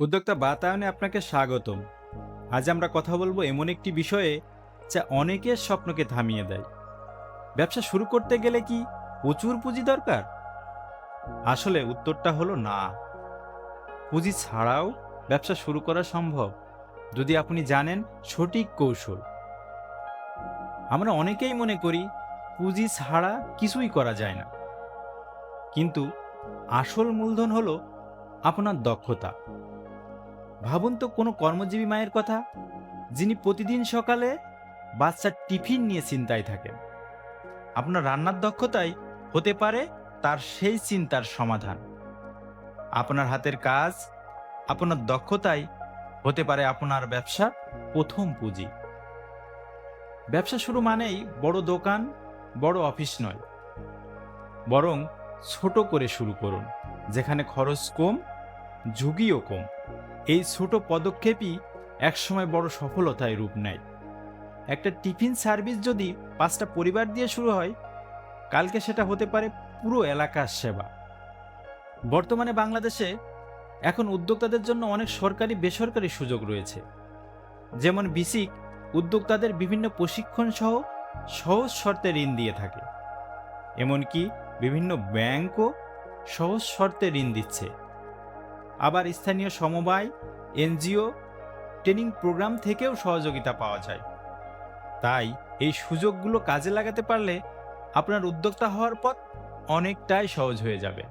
উদ্যোক্তা বাতায়নে আপনাকে স্বাগতম। আজ আমরা কথা বলব এমন একটি বিষয়ে যা অনেকের স্বপ্নকে থামিয়ে দেয়। ব্যবসা শুরু করতে গেলে কি প্রচুর পুঁজি দরকার? আসলে উত্তরটা হলো না। পুঁজি ছাড়াও ব্যবসা শুরু করা সম্ভব, যদি আপনি জানেন সঠিক কৌশল। আমরা অনেকেই মনে করি পুঁজি ছাড়া কিছুই করা যায় না। কিন্তু আসল মূলধন হলো আপনার দক্ষতা। ভাবুন তো কোনো কর্মজীবী মায়ের কথা। যিনি প্রতিদিন সকালে বাচ্চার টিফিন নিয়ে চিন্তায় থাকেন। আপনার রান্নার দক্ষতাই হতে পারে তার সেই চিন্তার সমাধান। আপনার হাতের কাজ, আপনার দক্ষতাই হতে পারে আপনার ব্যবসা প্রথম পুঁজি। ব্যবসা শুরু মানেই বড় দোকান, বড় অফিস নয়। বরং ছোট করে শুরু করুন, যেখানে খরচ কম, ঝুঁকিও কম। এই ছোট পদক্ষেপই একসময় বড় সফলতায় রূপ নেয়। একটা টিফিন সার্ভিস যদি পাঁচটা পরিবার দিয়ে শুরু হয়, কালকে সেটা হতে পারে পুরো এলাকার সেবা। বর্তমানে বাংলাদেশে এখন উদ্যোক্তাদের জন্য অনেক সরকারি, বেসরকারি সুযোগ রয়েছে। যেমন বিসিক উদ্যোক্তাদের বিভিন্ন প্রশিক্ষণ সহ সহজ শর্তে ঋণ দিয়ে থাকে। এমনকি বিভিন্ন ব্যাংকও সহজ শর্তে ঋণ দিচ্ছে। আবার স্থানীয় সমবায়, এনজিও, ট্রেনিং প্রোগ্রাম থেকেও সহযোগিতা পাওয়া যায়। তাই এই সুযোগগুলো কাজে লাগাতে পারলে আপনার উদ্যোক্তা হওয়ার পথ অনেকটাই সহজ হয়ে যাবে।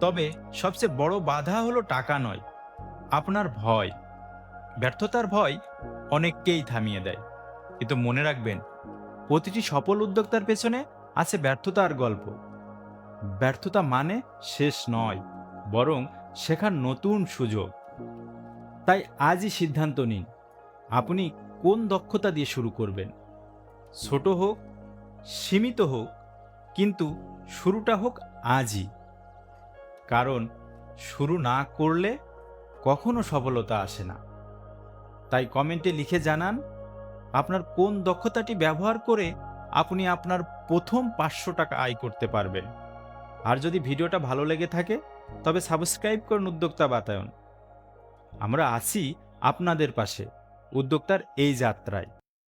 তবে সবচেয়ে বড় বাধা হলো টাকা নয়, আপনার ভয়। ব্যর্থতার ভয় অনেককেই থামিয়ে দেয়। কিন্তু মনে রাখবেন, প্রতিটি সফল উদ্যোক্তার পেছনে আছে ব্যর্থতার গল্প। ব্যর্থতা মানে শেষ নয়। বরং শেখার নতুন সুযোগ। তাই আজই সিদ্ধান্ত নিন, আপনি কোন দক্ষতা দিয়ে শুরু করবেন। ছোট হোক, সীমিত হোক, কিন্তু শুরুটা হোক আজই। কারণ শুরু না করলে কখনো সফলতা আসে না। তাই কমেন্টে লিখে জানান, আপনার কোন দক্ষতাটি ব্যবহার করে আপনি আপনার প্রথম পাঁচশো টাকা আয় করতে পারবেন। আর যদি ভিডিওটা ভালো লেগে থাকে, তবে সাবস্ক্রাইব করুন উদ্যোক্তা বাতায়ন। আমরা আসি আপনাদের পাশে, উদ্যোক্তার এই যাত্রায়।